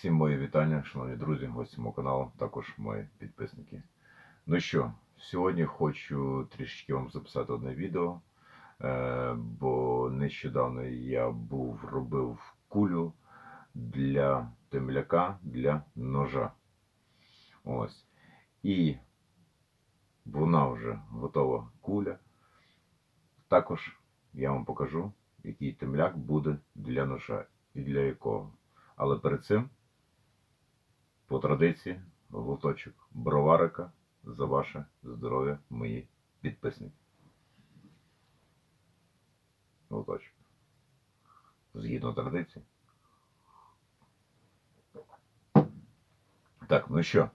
Всім мої вітання, шановні друзі, гості мого каналу, також мої підписники. Ну що, сьогодні хочу трішечки вам записати одне відео, е, бо нещодавно я був робив кулю для темляка для ножа. Ось. І вона вже готова куля. Також я вам покажу, який темляк буде для ножа і для якого. Але перед цим, по традиції, глоточок броварика за ваше здоров'я, мої підписники. Глоточок. Згідно традиції. Так, ну що,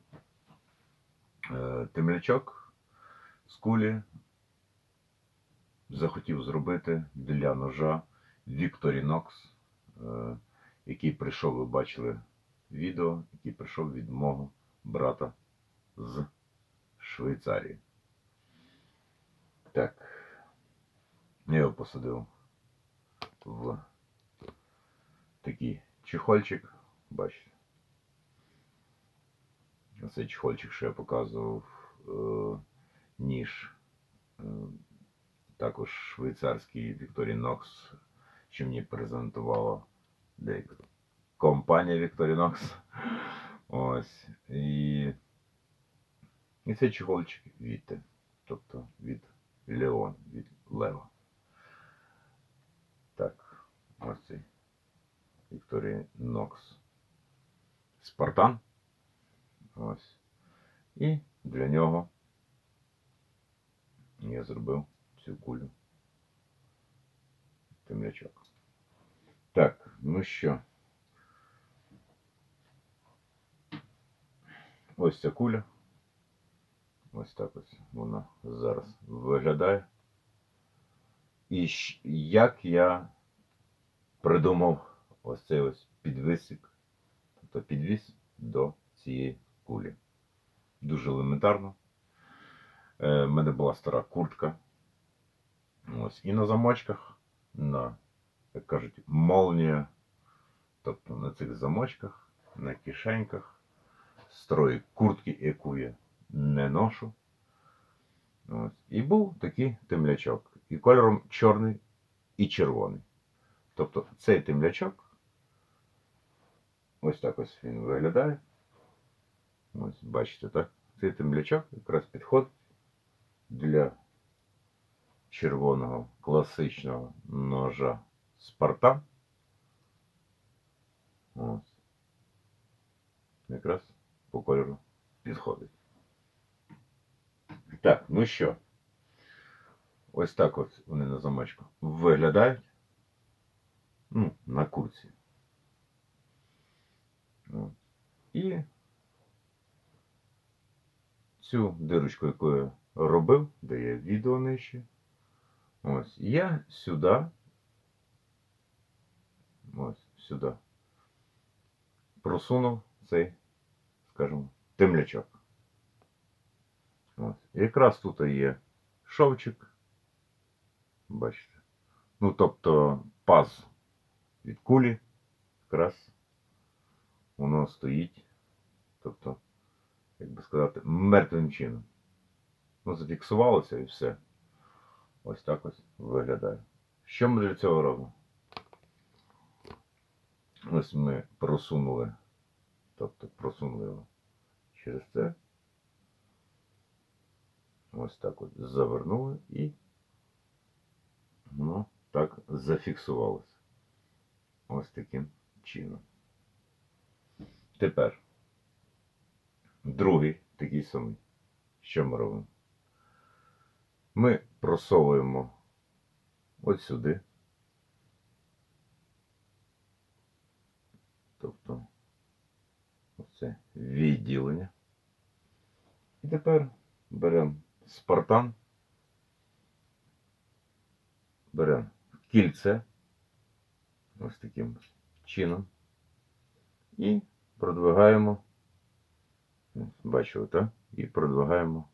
Е, темлячок з кулі захотів зробити для ножа Victorinox, е, який прийшов, ви бачили відео, який прийшов від мого брата з Швейцарії. Так, я його посадив в такий чехольчик, бачите. Цей чехольчик, що я показував, е, ніж, е, також швейцарський Victorinox, що мені презентувала деяка компанія Victorinox. Ось. І, і цей чехольчик від, тобто від Леон, від Лева. Так, ось цей Victorinox Спартан. Ось. І для нього я зробив цю кулю. Темлячок. Так, ну що. Ось ця куля. Ось так ось вона зараз виглядає. І як я придумав ось цей ось підвисик, тобто підвіс до цієї кулі. Дуже елементарно. Е, в мене була стара куртка. Ось. І на замочках, на, як кажуть, молнія, тобто на цих замочках, на кишеньках, строї куртки, яку я не ношу. Ось. І був такий темлячок. І кольором чорний і червоний. Тобто цей темлячок, ось так ось він виглядає. Ось, бачите, так? Цей темлячок якраз підходить для червоного класичного ножа Спартан. Ось. Якраз по кольору підходить. Так, ну що? Ось так от вони на замочку виглядають. Ну, на курці. І цю дирочку, яку я робив, де є відео нижче. Ось, я сюди, ось сюди просунув цей, скажімо, темлячок. Ось. Якраз тут є шовчик. Бачите. Ну, тобто паз від кулі, якраз воно стоїть. Тобто як би сказати, мертвим чином. Ну, зафіксувалося і все. Ось так ось виглядає. Що ми для цього робимо? Ось ми просунули, тобто просунули через це. Ось так от завернули і воно так зафіксувалося. Ось таким чином. Тепер. Другий такий самий. Що ми робимо? Ми просовуємо от сюди. Тобто оце відділення. І тепер беремо спартан, беремо кільце ось таким чином і продвигаємо Бачили, так? І продвигаємо.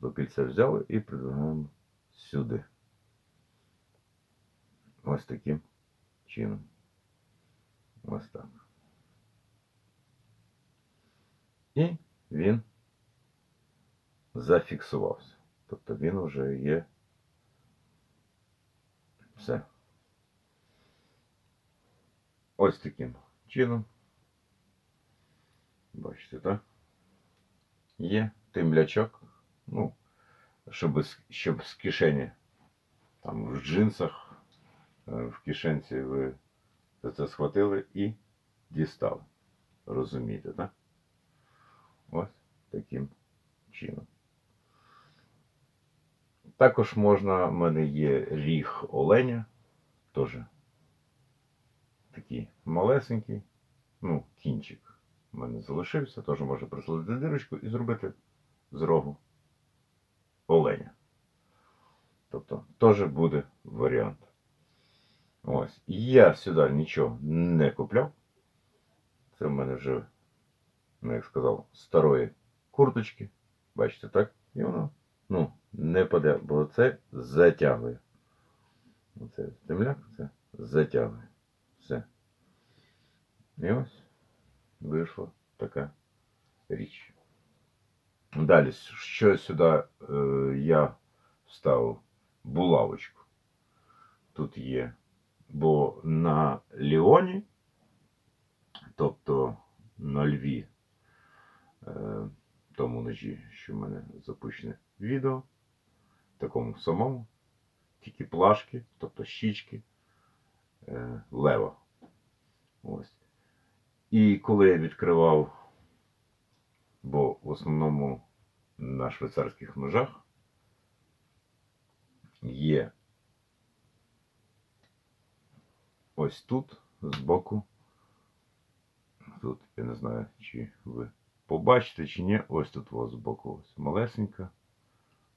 Тобто кільце взяли і продвигаємо сюди. Ось таким чином. Ось так. І він зафіксувався. Тобто він вже є все. Ось таким чином. Бачите, так? Є темлячок. Ну, щоб, щоб з кишені, там в джинсах, е, в кишенці ви це схватили і дістали. Розумієте, так? Ось таким чином. Також можна, в мене є ріг оленя, теж такий малесенький, ну, кінчик в мене залишився, теж можна присадити дирочку і зробити з рогу оленя. Тобто теж буде варіант. Ось. Я сюди нічого не купляв. Це в мене вже, ну, як сказав, старої курточки. Бачите, так? І воно, ну, не паде, бо це затягує. Оце земляк, це затягує. Все. І ось вийшла така річ. Далі, що сюди е, я вставив булавочку. Тут є. Бо на Ліоні, тобто на Льві, тому ножі, що в мене запущене відео, такому самому, тільки плашки, тобто щічки, е, лева. Ось. І коли я відкривав, бо в основному на швейцарських ножах є ось тут збоку. Тут я не знаю, чи ви побачите, чи ні. Ось тут ось збоку ось малесенька.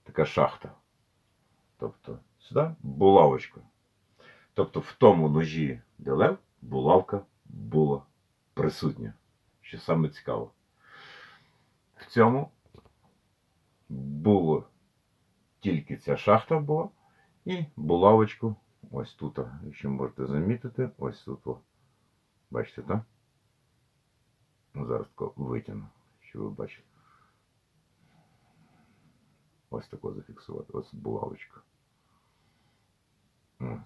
Така шахта. Тобто сюди булавочка. Тобто в тому ножі, де лев, булавка була присутня. Що саме цікаво. В цьому було тільки ця шахта була і булавочку ось тут, якщо можете замітити, ось тут. Бачите, так? Ну, зараз витягну, що ви бачите. Ось тако зафіксувати. Ось булавочка. Ось.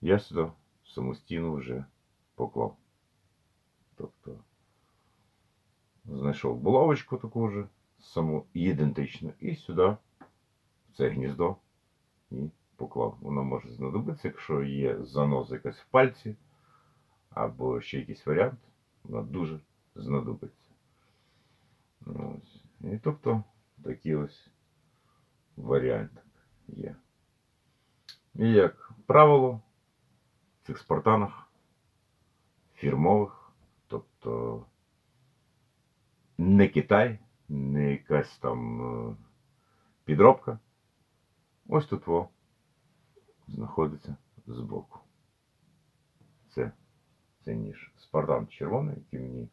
Я сюди самостійно вже поклав. Тобто знайшов булавочку таку же, саму ідентичну, і сюди, в це гніздо, і поклав. Воно може знадобитися, якщо є заноза якась в пальці, або ще якийсь варіант, вона дуже знадобиться. Ось. І тобто такий ось варіант є. І як правило, в цих спартанах фірмових, тобто не Китай, не якась там е, підробка. Ось тут во знаходиться збоку. Це, це ніж Спартан червоний, який мені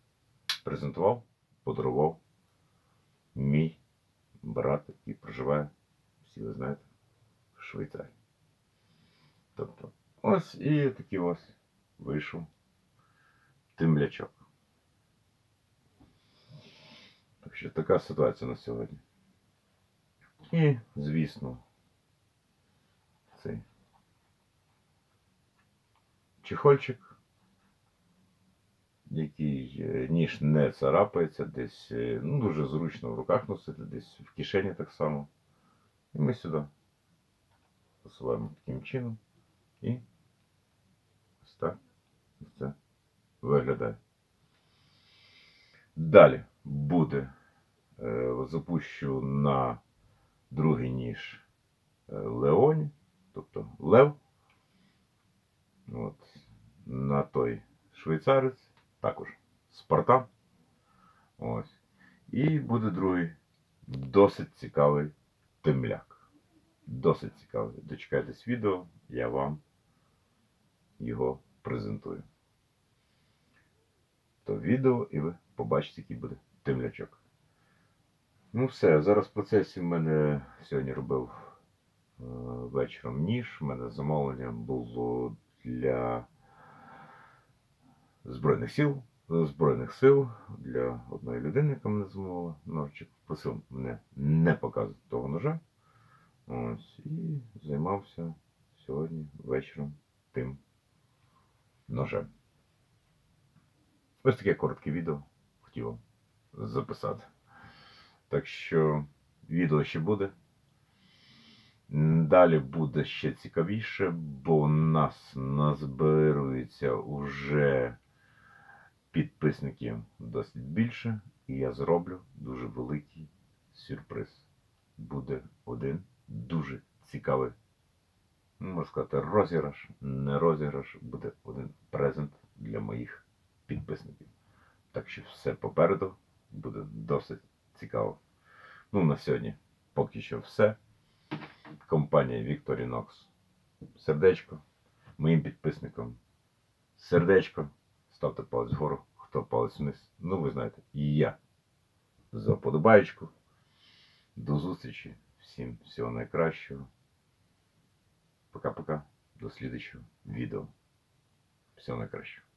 презентував, подарував мій брат, який проживає, всі ви знаєте, в Швейцарії. Тобто, ось і такий ось вийшов темлячок. Так що така ситуація на сьогодні. І, звісно, цей чехольчик, який е, ніж не царапається, десь е, ну, дуже зручно в руках носити, десь в кишені так само. І ми сюди посуваємо таким чином і ось так це виглядає. Далі буде, е, запущу на другий ніж Леоні, тобто Лев. От, на той швейцарець, також Спартан. Ось. І буде другий досить цікавий темляк. Досить цікавий. Дочекайтесь відео, я вам його презентую. То відео і ви побачите, який буде темлячок. Ну все, зараз в процесі в мене сьогодні робив е, вечором ніж. У мене замовлення було для Збройних сил Збройних сил для одної людини, яка мене замовила. Ножичок просив мене не показувати того ножа. Ось, і займався сьогодні вечором тим ножем. Ось таке коротке відео хотів вам записати. Так що відео ще буде. Далі буде ще цікавіше, бо у нас назбирується уже підписників досить більше, і я зроблю дуже великий сюрприз. Буде один дуже цікавий, ну, можна сказати, розіграш, не розіграш, буде один презент для моїх підписників. Так що все попереду буде досить цікаво. Ну, на сьогодні поки що все. Компанія Victorinox. Сердечко. Моїм підписникам. Сердечко. Ставте палець вгору, хто палець вниз. Ну, ви знаєте, і я за подобаєчку. До зустрічі. Всім всього найкращого. Пока-пока. До слідчого відео. Всього найкращого.